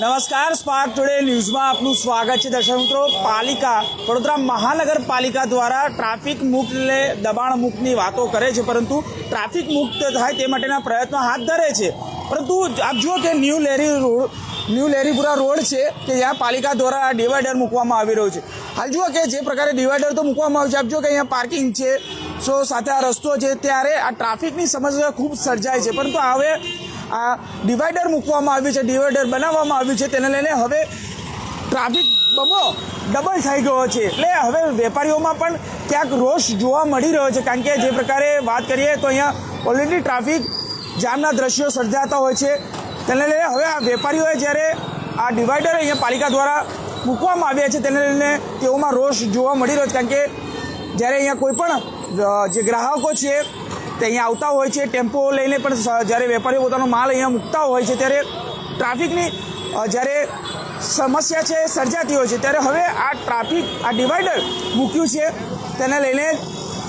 નમસ્કાર spark today ન્યૂઝમાં આપનું સ્વાગત છે દર્શક મિત્રો. પાલિકા, વડોદરા મહાનગરપાલિકા દ્વારા ટ્રાફિક મુક્ત દબાણ મુક્તની વાતો કરે છે, પરંતુ ટ્રાફિક મુક્ત થાય તે માટેના પ્રયત્નો હાથ ધરે છે. પરંતુ આપ જુઓ કે new Lerri road, new Leripura road છે કે જ્યાં પાલિકા દ્વારા આ ડિવાઈડર મૂકવામાં આવી રહ્યું છે. હાલ જુઓ કે જે પ્રકારે ડિવાઈડર તો મૂકવામાં આવ્યું છે, આપ જુઓ કે અહીંયા પાર્કિંગ છે સો સાથે આ રસ્તો છે ત્યારે આ ટ્રાફિકની સમસ્યા ખૂબ સર્જાય છે. પરંતુ હવે આ ડિવાઈડર મૂકવામાં આવ્યું છે, ડિવાઈડર બનાવવામાં આવ્યું છે, તેને લઈને હવે ટ્રાફિક બમો ડબલ થઈ ગયો છે. એટલે હવે વેપારીઓમાં પણ ક્યાંક રોષ જોવા મળી રહ્યો છે. કારણ કે જે પ્રકારે વાત કરીએ તો અહીંયા ઓલરેડી ટ્રાફિક જામના દ્રશ્યો સર્જાતા હોય છે. તેને લઈને હવે આ વેપારીઓએ જ્યારે આ ડિવાઈડર અહીંયા પાલિકા દ્વારા મૂકવામાં આવ્યા છે, તેને લઈને તેઓમાં રોષ જોવા મળી રહ્યો છે. કારણ કે જ્યારે અહીંયા કોઈ પણ જે ગ્રાહકો છે, તે અહીંયા આવતા હોય છે, ટેમ્પો લઈને પણ જ્યારે વેપારીઓ પોતાનો માલ અહીંયા મૂકતા હોય છે, ત્યારે ટ્રાફિકની જ્યારે સમસ્યા છે સર્જાતી હોય છે, ત્યારે હવે આ ટ્રાફિક, આ ડિવાઈડર મૂક્યું છે, તેને લઈને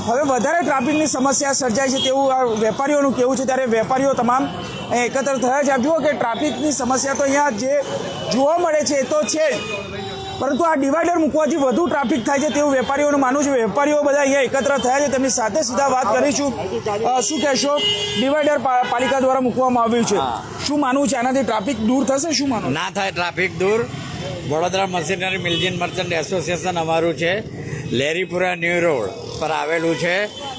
હવે વધારે ટ્રાફિકની સમસ્યા સર્જાય છે તેવું આ વેપારીઓનું કહેવું છે. ત્યારે વેપારીઓ તમામ અહીંયા એકત્ર થયા છે. આપ જુઓ કે ટ્રાફિકની સમસ્યા તો અહીંયા જે જોવા મળે છે, એ તો છે પરંતુ આ ડિવાઈડર મૂકવાથી વધુ ટ્રાફિક થાય છે તેવું વેપારીઓનું માનવું છે. વેપારીઓ બધા અહીંયા એકત્ર થયા છે. તેમની સાથે સીધા વાત કરીશું. શું કહેશો? ડિવાઈડર પાલિકા દ્વારા મૂકવામાં આવ્યું છે. શું માનવું છે? આનાથી ટ્રાફિક દૂર થશે? શું માનવું? ના થાય ટ્રાફિક દૂર. Vadodara machinery mill gin merchant association અમારું છે. લેરીપુરા ન્યૂ રોડ પર આવેલું છે.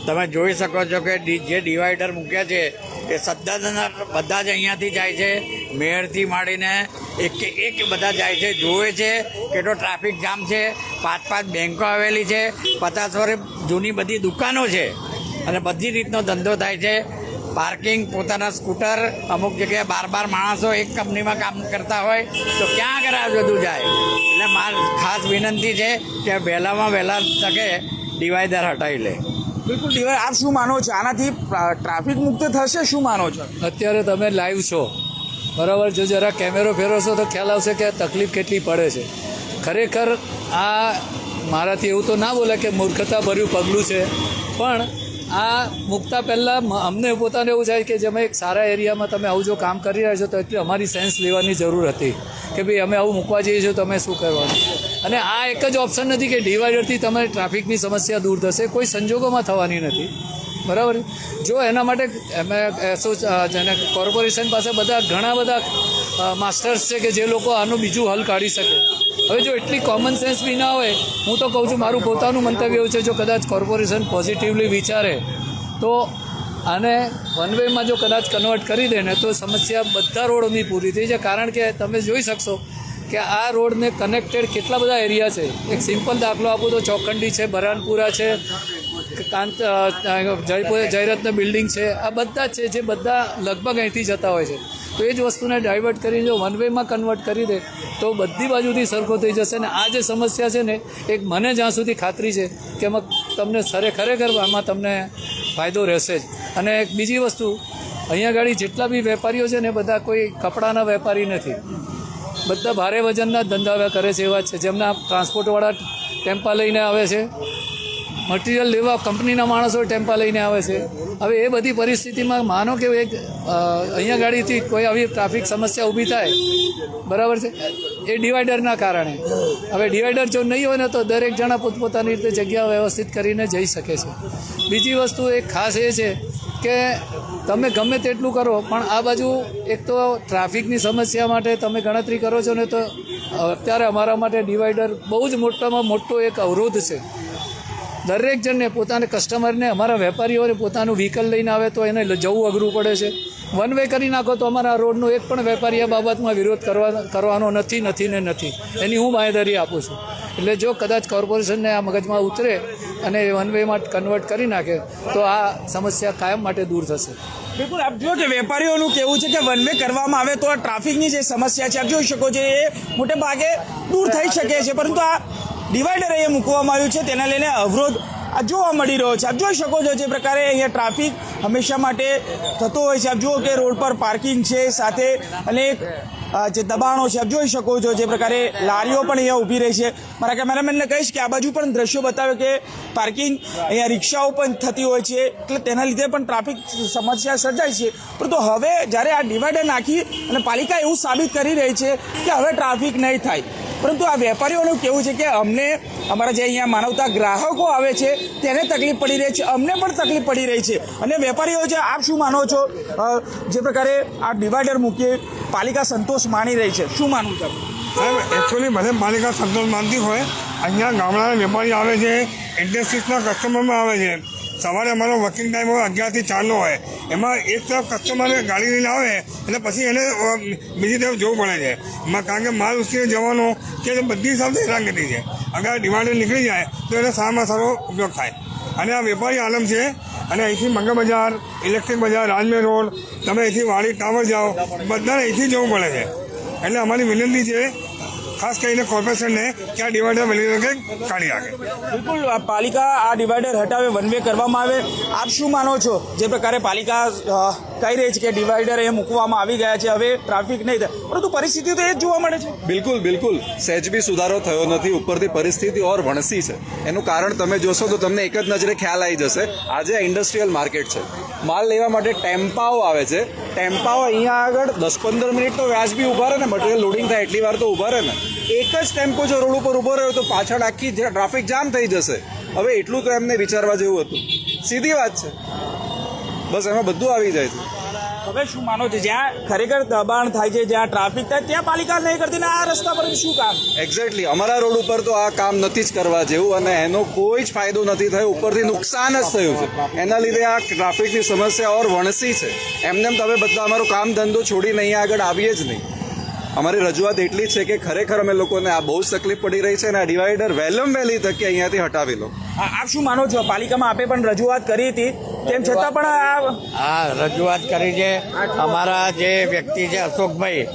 તમે જોઈ શકો છો કે જે ડિવાઈડર મૂક્યા છે એ સદ્દન બધા જ અહીંયાથી જાય છે મેયરથી માંડીને એક કે એક બધા જાય છે જોવે છે કેટલો ટ્રાફિક જામ છે. પાંચ પાંચ બેન્કો આવેલી છે. પચાસ વર્ષ જૂની બધી દુકાનો છે. અને બધી રીતનો ધંધો થાય છે. પાર્કિંગ, પોતાના સ્કૂટર, અમુક જગ્યાએ બાર બાર માણસો એક કંપનીમાં કામ કરતા હોય તો ક્યાં આગળ આ બધું જાય? એટલે મારી ખાસ વિનંતી છે કે વહેલામાં વહેલા તકે ડિવાઈડર હટાવી લે. બિલકુલ ડીવાય આપ શું માનો છો? આનાથી ટ્રાફિક મુક્ત થશે? શું માનો છો? અત્યારે તમે લાઈવ છો. બરાબર? જો જરા કેમેરો ફેરવશો તો ખ્યાલ આવશે કે તકલીફ કેટલી પડે છે. ખરેખર આ મારાથી એવું તો ના બોલે કે મૂર્ખતા ભર્યું પગલું છે. પણ આ મૂકતા પહેલાં અમને પોતાને એવું થાય કે જે અમે એક સારા એરિયામાં તમે આવું જો કામ કરી રહ્યા છો તો એટલી અમારી સેન્સ લેવાની જરૂર હતી કે ભાઈ અમે આવું મૂકવા જઈએ છીએ તો અમે શું કરવાનું. અને આ એક જ ઓપ્શન નથી કે ડિવાઈડરથી તમે ટ્રાફિકની સમસ્યા દૂર થશે. કોઈ સંજોગોમાં થવાની નથી. બરાબર જો એના માટે અમે એસો જેને કોર્પોરેશન પાસે બધા ઘણા બધા માસ્ટર્સ છે કે જે લોકો આનું બીજું હલ કાઢી શકે. હવે જો એટલી કોમન સેન્સ બી ના હોય, હું તો કહું છું મારું પોતાનું મંતવ્ય એવું છે, જો કદાચ કોર્પોરેશન પોઝિટિવલી વિચારે, તો આને વન વેમાં જો કદાચ કન્વર્ટ કરી દે ને, તો સમસ્યા બધા રોડની પૂરી થઈ છે કારણ કે તમે જોઈ શકશો કે આ રોડને કનેક્ટેડ કેટલા બધા એરિયા છે. એક સિમ્પલ દાખલો આપું તો ચોખંડી છે, બરાનપુરા છે કાંત જયપુર જયરત્ન બિલ્ડિંગ છે. આ બધા છે જે બધા લગભગ અહીંથી જતા હોય છે. તો એ જ વસ્તુને ડાયવર્ટ કરીને જો વન વેમાં કન્વર્ટ કરી દે, તો બધી બાજુથી સરખો થઈ જશે. અને આ જે સમસ્યા છે ને, એક મને જ્યાં સુધી ખાતરી છે કે એમાં તમને સરે, ખરેખર આમાં તમને ફાયદો રહેશે જ. અને એક બીજી વસ્તુ, અહીંયા ગાડી જેટલા બી વેપારીઓ છે ને, બધા કોઈ કપડાના વેપારી નથી. બધા ભારે વજનના ધંધા કરે છે એવા છે. જેમના ટ્રાન્સપોર્ટવાળા ટેમ્પા લઈને આવે છે મટીરિયલ લેવા કંપનીના માણસો ટેમ્પા લઈને આવે છે. હવે એ બધી પરિસ્થિતિમાં માનો કે એક અહીંયા ગાડીથી કોઈ આવી ટ્રાફિક સમસ્યા ઊભી થાય, બરાબર છે? એ ડિવાઈડરના કારણે. હવે ડિવાઈડર જો નહીં હોય ને તો દરેક જણા પોતપોતાની રીતે જગ્યા વ્યવસ્થિત કરીને જઈ શકે છે. બીજી વસ્તુ એક ખાસ એ છે કે તમે ગમે તેટલું કરો, પણ આ બાજુ એક તો ટ્રાફિકની સમસ્યા માટે તમે ગણતરી કરો છો ને તો અત્યારે અમારા માટે ડિવાઈડર બહુ જ મોટામાં મોટો એક અવરોધ છે. દરેક જણને પોતાને કસ્ટમરને અમારા વેપારીઓને પોતાનું વ્હીકલ લઈને આવે તો એને જવું અઘરું પડે છે. વન વે કરી નાખો તો અમારા રોડનો એક પણ વેપારી આ બાબતમાં વિરોધ કરવા, કરવાનો નથી નથી ને નથી. એની હું બાંયધરી આપું છું. એટલે જો કદાચ કોર્પોરેશનને આ મગજમાં ઉતરે અને વન વેમાં કન્વર્ટ કરી નાખે, તો આ સમસ્યા કાયમ માટે દૂર થશે. બિલકુલ. આપ જો કે વેપારીઓનું કહેવું છે કે વન વે કરવામાં આવે તો આ ટ્રાફિકની જે સમસ્યા છે, આપ જોઈ શકો છો એ મોટે ભાગે દૂર થઈ શકે છે. પરંતુ આ ડિવાઈડર અહીંયા મૂકવામાં આવ્યું છે. તેના લઈને અવરોધ આ જોવા મળી રહ્યો છે. આપ જોઈ શકો છો જે પ્રકારે અહીંયા ટ્રાફિક હંમેશા માટે થતો હોય છે. આપ જુઓ કે રોડ પર પાર્કિંગ છે, સાથે અને જે દબાણો છે, આપ જોઈ શકો છો જે પ્રકારે લારીઓ પણ અહીંયા ઊભી રહી છે. મારા કેમેરામેનને કહીશ કે આ બાજુ પણ દ્રશ્યો બતાવે કે પાર્કિંગ અહીંયા રિક્ષાઓ પણ થતી હોય છે. એટલે તેના લીધે પણ ટ્રાફિક સમસ્યા સર્જાય છે. પરંતુ હવે જ્યારે આ ડિવાઈડર નાખી અને પાલિકા એવું સાબિત કરી રહી છે કે હવે ટ્રાફિક નહીં થાય. પરંતુ આ વેપારીઓનું કેવું છે કે અમને અમારા જે અહીંયા માનવતા ગ્રાહકો આવે છે, તેને તકલીફ પડી રહી છે, અમને પણ તકલીફ પડી રહી છે. અને વેપારીઓ છે, આપ શું માનો છો? જે પ્રકારે આ ડિવાઈડર મૂકીએ, પાલિકા સંતોષ માની રહી છે. શું માનવું તમે એકચ્યુઅલી ભલે પાલિકા સંતોષ માનતી હોય. અહીંયા ગામડાના વેપારી આવે છે ઇન્ડસ્ટ્રીઝના કસ્ટમરમાં આવે છે. સવારે અમારો વર્કિંગ ટાઈમ હોય, અગિયારથી ચારનો હોય. એમાં એક તરફ કસ્ટમર ગાડી લઈને આવે, એટલે પછી એને બીજી તરફ જવું પડે છે. કારણ કે માલ ઉછીને જવાનો કે બધી હિસાબથી હેરાનગતિ છે અગર ડિમાન્ડ નીકળી જાય, તો એને સારામાં સારો ઉપયોગ થાય. અને આ વેપારી આલમ છે, અને અહીંથી મંગળ બજાર ઇલેક્ટ્રિક બજાર રાજમેર રોડ, તમે અહીંથી વાડી, ટાવર જાઓ, બધાને અહીંથી જવું પડે છે. એટલે અમારી વિનંતી છે ખાસ કરીને કોર્પોરેશનને કે આ ડિવાઈડર વહેલી કાઢી નાખે. બિલકુલ પાલિકા આ ડિવાઈડર હટાવે વન વે કરવામાં આવે. આપ શું માનો છો? જે પ્રકારે પાલિકા કહી રહી છે કે ડિવાઈડર એ મૂકવામાં આવી ગયા છે હવે ટ્રાફિક નહીં થાય. પરંતુ પરિસ્થિતિ તો એ જ જોવા મળે છે. બિલકુલ બિલકુલ. સહેજ બી સુધારો થયો નથી. ઉપરથી પરિસ્થિતિ ઓર વણસી છે. એનું કારણ તમે જોશો તો તમને એક જ નજરે ખ્યાલ આવી જશે. આજે આ ઇન્ડસ્ટ્રીયલ માર્કેટ છે. માલ લેવા માટે ટેમ્પાઓ આવે છે. ટેમ્પાઓ અહીંયા આગળ દસ પંદર મિનિટ તો વ્યાજબી ઊભા રહે ને મટીરિયલ લોડિંગ થાય એટલી વાર તો ઊભા રહે ને. એક જ ટેમ્પો જો રોડ ઉપર ઊભો રહ્યો તો પાછળ આખી ટ્રાફિક જામ થઈ જશે. હવે એટલું તો એમને વિચારવા જેવું હતું. સીધી વાત છે. બસ એમાં બધું આવી જાય છે. હવે શું માનો છો? જ્યાં ખરેખર દબાણ થાય છે જ્યાં ટ્રાફિક થાય ત્યાં પાલિકા નહીં કરતી ને આ રસ્તા પર શું કામ? એક્ઝેક્ટલી અમારા રોડ ઉપર તો આ કામ નથી જ કરવા જેવું અને એનો કોઈ જ ફાયદો નથી થયો. ઉપરથી નુકસાન જ થયું છે. એના લીધે આ ટ્રાફિકની સમસ્યા ઓર વણસી છે. એમને તમે બધા અમારું કામ ધંધો છોડીને અહીંયા આગળ આવીએ જ નહીં. અમારી રજૂઆત એટલી જ છે કે ખરેખર અમે લોકોને આ બહુ તકલીફ પડી રહી છે અને આ ડિવાઈડર વહેલમ વહેલી તકે અહીંયાથી હટાવી લો. આ- આપ શું માનો છો? પાલિકામાં આપે પણ રજૂઆત કરી હતી. તેમ છતાં પણ આ આ રજૂઆત કરી છે. અમારા જે વ્યક્તિ છે અશોકભાઈ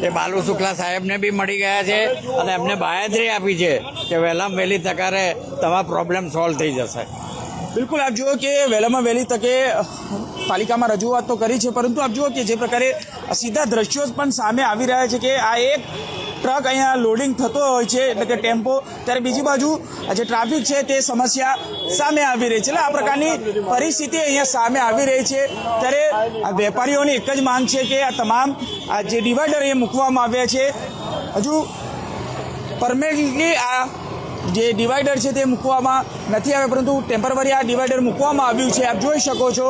તે બાલુ શુક્લા સાહેબને બી મળી ગયા છે અને એમને બાહેધરી આપી છે કે વહેલામ વહેલી તકારે તમારા પ્રોબ્લેમ સોલ્વ થઈ જશે. બિલકુલ આપ જુઓ કે વહેલામાં વહેલી તકે પાલિકામાં રજૂઆત તો કરી છે, પરંતુ આપ જુઓ કે જે પ્રકારે સીધા દ્રશ્યો પણ સામે આવી રહ્યા છે કે આ એક ટ્રક અહીંયા લોડિંગ થતો હોય છે, એટલે કે ટેમ્પો. ત્યારે બીજી બાજુ જે ટ્રાફિક છે તે સમસ્યા સામે આવી રહી છે. એટલે આ પ્રકારની પરિસ્થિતિ અહીંયા સામે આવી રહી છે. ત્યારે વેપારીઓની એક જ માંગ છે કે આ તમામ જે ડિવાઈડર એ મૂકવામાં આવ્યા છે. હજુ પરમેનન્ટલી આ જે ડિવાઈડર છે તે મૂકવામાં નથી આવે પરંતુ ટેમ્પરરી આ ડિવાઈડર મૂકવામાં આવ્યું છે. આપ જોઈ શકો છો.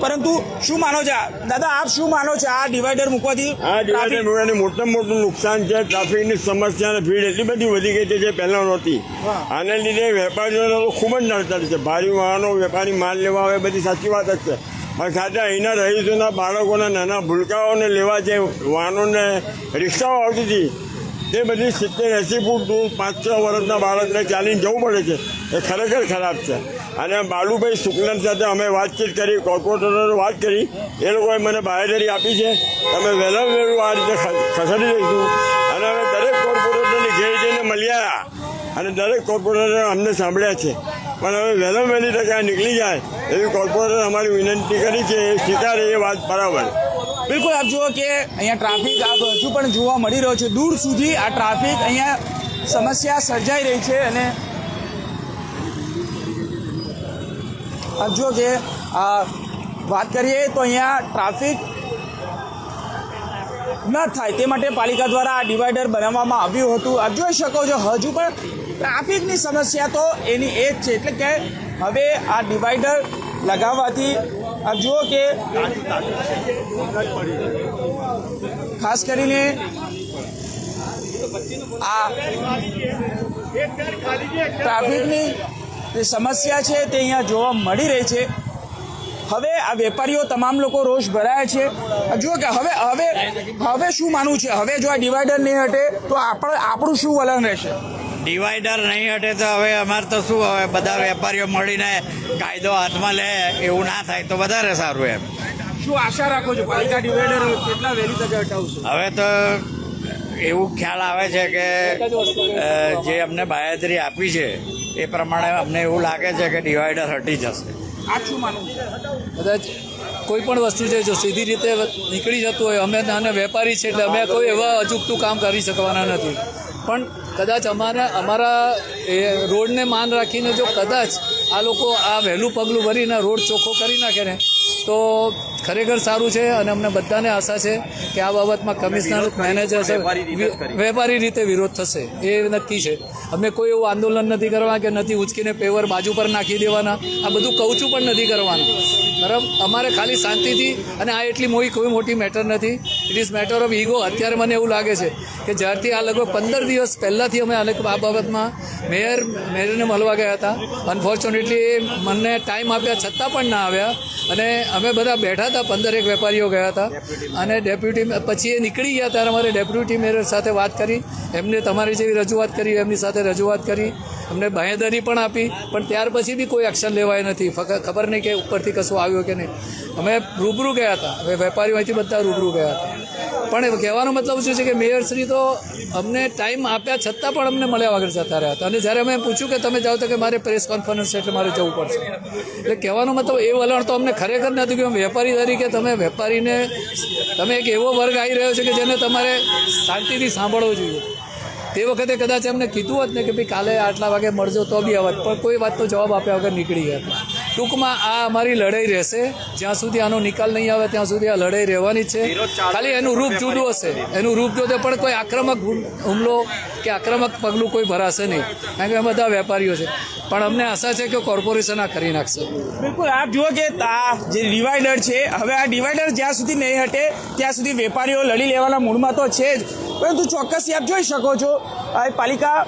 પરંતુ શું માનો છો? આ? દાદા આપ શું માનો છો? આ ડિવાઈડર મૂકવાથી આ ડિવાઈડર મૂકવાની મોટામાં મોટું નુકસાન છે. ટ્રાફિકની સમસ્યા ભીડ એટલી બધી વધી ગઈ છે જે પહેલાં નહોતી. આને લીધે વેપારીઓને ખૂબ જ નડતર છે. ભારી વાહનો વેપારી માલ લેવા આવે બધી સાચી વાત જ છે. સાથે અહીંના રહીશોના બાળકોના નાના ભૂલકાઓને લેવા જે વાહનોને રિક્ષાઓ આવતી હતી તે બધી સિત્તેર એંસી ફૂટ દૂર પાંચ છ વર્ષના બાળકને ચાલીને જવું પડે છે, એ ખરેખર ખરાબ છે. અને બાલુભાઈ શુક્લન સાથે અમે વાતચીત કરી કોર્પોરેટરોને વાત કરી. એ લોકોએ મને બાહેધરી આપી છે, તમે વહેલા વહેલું આ રીતે ખસેડી દઈશું. અને અમે દરેક કોર્પોરેટરને ઘેર જઈને મળ્યા અને દરેક કોર્પોરેટરે અમને સાંભળ્યા છે. પણ હવે વહેલા વહેલી તકે નીકળી જાય, એવી કોર્પોરેટર અમારી વિનંતી કરી છે, એ સ્વીકારે એ વાત બરાબર. બિલકુલ, આપ જુઓ કે અહીંયા ટ્રાફિક આપ હજુ પણ જોવા મળી રહ્યો છે. દૂર સુધી આ ટ્રાફિક અહીંયા સમસ્યા સર્જાઈ રહી છે અને આપ જુઓ કે વાત કરીએ તો અહીંયા ટ્રાફિક ન થાય તે માટે પાલિકા દ્વારા આ ડિવાઈડર બનાવવામાં આવ્યું હતું. આપ જોઈ શકો છો, હજુ પણ ટ્રાફિકની સમસ્યા તો એની એ જ છે. એટલે કે હવે આ ડિવાઈડર લગાવવાથી આપ જુઓ કે ખાસ કરીને આ ટ્રાફિકની જે સમસ્યા છે તે અહીંયા જોવા મળી રહી છે. હવે આ વેપારીઓ તમામ લોકો રોષ ભરાયા છે. જુઓ કે હવે હવે હવે શું માનવું છે? હવે જો આ ડિવાઈડર નહીં હટે તો આપણે, આપણું શું વલણ રહેશે? ડિવાઈડર નહીં હટે તો હવે અમારે તો શું હવે બધા વેપારીઓ મળીને કાયદો હાથમાં લે એવું ના થાય તો વધારે સારું એમ. શું આશા રાખો છો? પાલિકા ડિવાઈડર કેટલા વહેલી તકે હટાવશો? હવે તો એવું ખ્યાલ આવે છે કે જે અમને બાહેધરી આપી છે એ પ્રમાણે અમને એવું લાગે છે કે ડિવાઈડર હટી જશે. આપ શું માનવું કદાચ કોઈ પણ વસ્તુ છે જો સીધી રીતે નીકળી જતું હોય અમે નાના વેપારી છે એટલે અમે કોઈ એવા અચૂકતું કામ કરી શકવાના નથી. પણ કદાચ અમારા અમારા એ રોડને માન રાખીને જો કદાચ આ લોકો આ વહેલું પગલું ભરીને રોડ ચોખ્ખો કરી નાખે ને તો ખરેખર સારું છે અને અમને બધાને આશા છે કે આ બાબતમાં કમિશનર મેનેજર છે વેપારી રીતે વિરોધ થશે એ નક્કી છે. અમે કોઈ એવું આંદોલન નથી કરવા કે નથી ઉચકીને પેવર બાજુ પર નાખી દેવાના. આ બધું કૌચું પણ નથી કરવાનું. બરાબર? અમારે ખાલી શાંતિથી અને આ એટલી મોઈ કોઈ મોટી મેટર નથી. It is matter of ego અત્યારે મને એવું લાગે છે કે જ્યારથી આ લગભગ પંદર દિવસ પહેલાંથી અમે આ આ બાબતમાં મેયર મેયરને મળવા ગયા હતા. અનફોર્ચ્યુનેટલી મને ટાઈમ આપ્યા છતાં પણ ના આવ્યા. અને અમે બધા બેઠા હતા પંદરેક વેપારીઓ ગયા હતા. અને ડેપ્યુટી પછી એ નીકળી ગયા ત્યારે અમારે ડેપ્યુટી મેયર સાથે વાત કરી એમને તમારી જેવી રજૂઆત કરી એમની સાથે રજૂઆત કરી અમને બાંહેધરી પણ આપી પણ ત્યાર પછી બી કોઈ એક્શન લેવાય નથી. ખબર નહીં કે ઉપરથી કશું આવ્યું કે નહીં. અમે રૂબરૂ ગયા હતા. હવે વેપારીઓ અહીંથી બધા રૂબરૂ ગયા હતા. પણ કહેવાનો મતલબ શું છે કે મેયરશ્રી તો અમને ટાઈમ આપ્યા છતાં પણ અમને મળ્યા વગર જતા રહ્યા હતા. અને જ્યારે અમે પૂછ્યું કે તમે જાઓ તો કે મારે પ્રેસ કોન્ફરન્સ છે એટલે મારે જવું પડશે. એટલે કહેવાનો મતલબ એ વલણ તો અમને ખરેખર નથી કે વેપારી તરીકે તમે વેપારીને તમે એક એવો વર્ગ આવી રહ્યો છે કે જેને તમારે શાંતિથી સાંભળવો જોઈએ. તે વખતે કદાચ એમને કીધું હોત ને કે ભાઈ કાલે આટલા વાગે મળજો તો બી આવત. પણ કોઈ વાતનો જવાબ આપ્યા વગર નીકળી ગયા ટૂંકમાં આ અમારી લડાઈ રહેશે. જ્યાં સુધી આનો નિકાલ નહીં આવે ત્યાં સુધી આ લડાઈ રહેવાની છે. ખાલી એનું રૂપ જુદું હશે. એનું રૂપ જોતે પણ કોઈ આક્રમક હુમલો કે આક્રમક પગલું કોઈ ભરાશે નહીં. કારણ કે અમે બધા વેપારીઓ છે. પણ અમને આશા છે કે કોર્પોરેશન આ કરી નાખશે. બિલકુલ આપ જુઓ કે આ જે ડિવાઈડર છે હવે આ ડિવાઈડર જ્યાં સુધી નહીં હટે ત્યાં સુધી વેપારીઓ લડી લેવાના મૂડમાં તો છે જ. પરંતુ ચોક્કસ આપ જોઈ શકો છો આ પાલિકા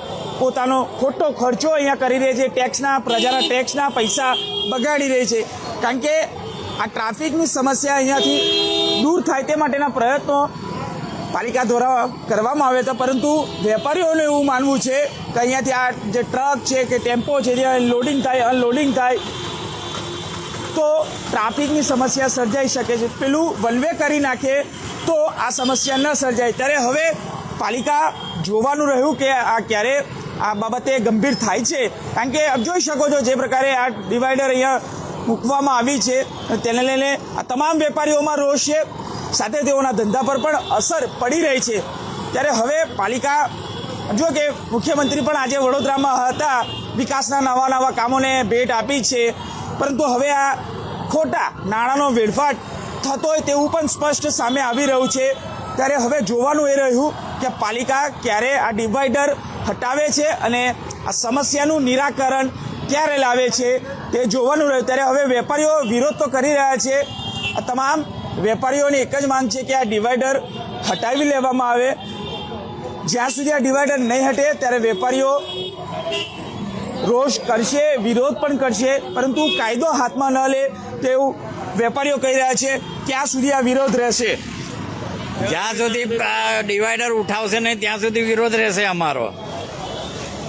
પોતાનો ખોટો ખર્ચો અહીંયા કરી રહી છે ટેક્સના પ્રજાના ટેક્સના પૈસા બગાડી રહી છે. કારણ કે આ ટ્રાફિકની સમસ્યા અહીંયાથી દૂર થાય તે માટેના પ્રયત્નો પાલિકા દ્વારા કરવામાં આવ્યા હતા પરંતુ વેપારીઓને એવું માનવું છે કે અહીંયાથી આ જે ટ્રક છે કે ટેમ્પો છે જે લોડિંગ થાય, અનલોડિંગ થાય, તો ટ્રાફિકની સમસ્યા સર્જાઈ શકે છે. પેલું વન વે કરી નાખે તો આ સમસ્યા ન સર્જાય. ત્યારે હવે પાલિકા જોવાનું રહ્યું કે આ ક્યારે આ બાબતે ગંભીર થાય છે. કારણ કે આપ જોઈ શકો છો જે પ્રકારે આ ડિવાઈડર અહીંયા મૂકવામાં આવી છે. તેને લઈને આ તમામ વેપારીઓમાં રોષ છે. સાથે તેઓના ધંધા પર પણ અસર પડી રહી છે. ત્યારે હવે પાલિકા, જો કે મુખ્યમંત્રી પણ આજે વડોદરામાં હતા. વિકાસના નવા નવા કામોને ભેટ આપી છે. પરંતુ હવે આ ખોટા નાણાંનો વેડફાટ થતો હોય તેવું પણ સ્પષ્ટ સામે આવી રહ્યું છે. ત્યારે હવે જોવાનું એ રહ્યું કે પાલિકા ક્યારે આ ડિવાઈડર હટાવે છે અને આ સમસ્યાનું નિરાકરણ ક્યારે લાવે છે તે જોવાનું રહ્યું. ત્યારે હવે વેપારીઓ વિરોધ તો કરી રહ્યા છે. આ તમામ વેપારીઓની એક જ માંગ છે કે આ ડિવાઈડર હટાવી લેવામાં આવે. જ્યાં સુધી આ ડિવાઈડર નહીં હટે, ત્યારે વેપારીઓ રોષ કરશે, વિરોધ પણ કરશે. પરંતુ કાયદો હાથમાં ન લે તેવું વેપારીઓ કહી રહ્યા છે. ક્યાં સુધી આ વિરોધ રહેશે? જ્યાં સુધી ડિવાઈડર ઉઠાવશે નહીં ત્યાં સુધી વિરોધ રહેશે અમારો.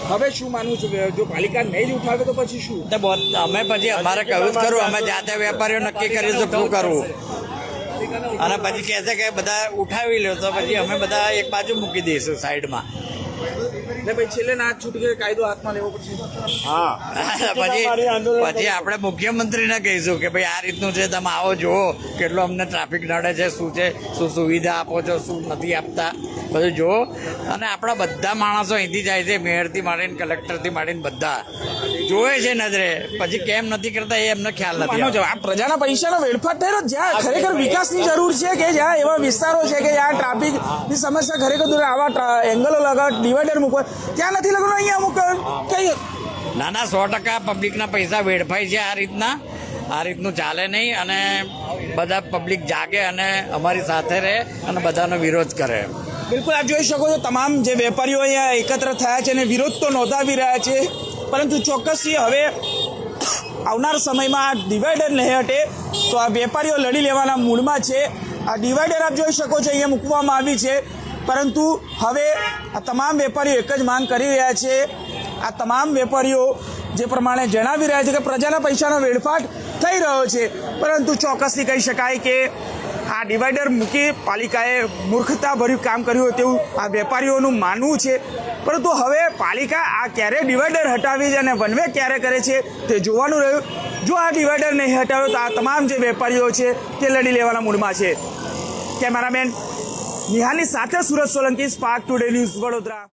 હવે શું માનવું છે? જો પાલિકા નહીં જ ઉઠાવે તો પછી શું? અમે પછી અમારે કહ્યું જ કરવું અમે જાતે વેપારીઓ નક્કી કરીશું શું કરવું. અને પછી કહે છે કે બધા ઉઠાવી લો તો પછી અમે બધા એક બાજુ મૂકી દઈશું સાઈડમાં. ને પછી છેલ્લે ના છૂટી ગયો કાયદો હાથમાં લેવો પડશે. હા. પછી પછી આપણે મુખ્યમંત્રીને કહીશું કે ભાઈ આ રીતનું છે તમે આવો જુઓ કેટલો અમને ટ્રાફિક નડે છે શું છે શું સુવિધા આપો છો શું નથી આપતા. બધું જુઓ. અને આપણા બધા માણસો અહીંથી જાય છે મેયરથી માંડીને કલેક્ટરથી માંડીને બધા. જોવે છે નજરે. પછી કેમ નથી કરતા એ એમને ખ્યાલ નથી આ પ્રજાના પૈસાનો વેડફાટ થયેલો જ્યાં ખરેખર વિકાસની જરૂર છે કે જ્યાં એવા વિસ્તારો છે કે જ્યાં ટ્રાફિકની સમસ્યા ખરેખર દૂર આવા એંગલો લગાવ ડિવાઈડર મૂકવા ત્યાં નથી લગ્ન અહીંયા અમુક? કઈ? ના ના સો ટકા પબ્લિકના પૈસા વેડફાય છે આ રીતના. આ રીતનું ચાલે નહીં અને બધા પબ્લિક જાગે અને અમારી સાથે રહે અને બધાનો વિરોધ કરે. બિલકુલ આપ જોઈ શકો છો તમામ જે વેપારીઓ અહીંયા એકત્ર થયા છે અને વિરોધ તો નોંધાવી રહ્યા છે. પરંતુ ચોક્કસથી હવે આવનાર સમયમાં આ ડિવાઈડર નહીં હટે તો આ વેપારીઓ લડી લેવાના મૂડમાં છે. આ ડિવાઈડર આપ જોઈ શકો છો અહીંયા મૂકવામાં આવી છે. પરંતુ હવે આ તમામ વેપારીઓ એક જ માંગ કરી રહ્યા છે. આ તમામ વેપારીઓ જે પ્રમાણે જણાવી રહ્યા છે કે પ્રજાના પૈસાનો વેડફાટ થઈ રહ્યો છે. પરંતુ ચોક્કસથી કહી શકાય કે આ ડિવાઈડર મૂકી પાલિકાએ મૂર્ખતાભર્યું કામ કર્યું તેવું આ વેપારીઓનું માનવું છે. પરંતુ હવે પાલિકા આ ક્યારે ડિવાઈડર હટાવી છે અને વનવે ક્યારે કરે છે તે જોવાનું રહ્યું. જો આ ડિવાઈડર નહીં હટાવ્યો તો આ તમામ જે વેપારીઓ છે તે લડી લેવાના મૂડમાં છે. કેમેરામેન નિહાલની સાથે Surat Solanki spark today news Vadodara.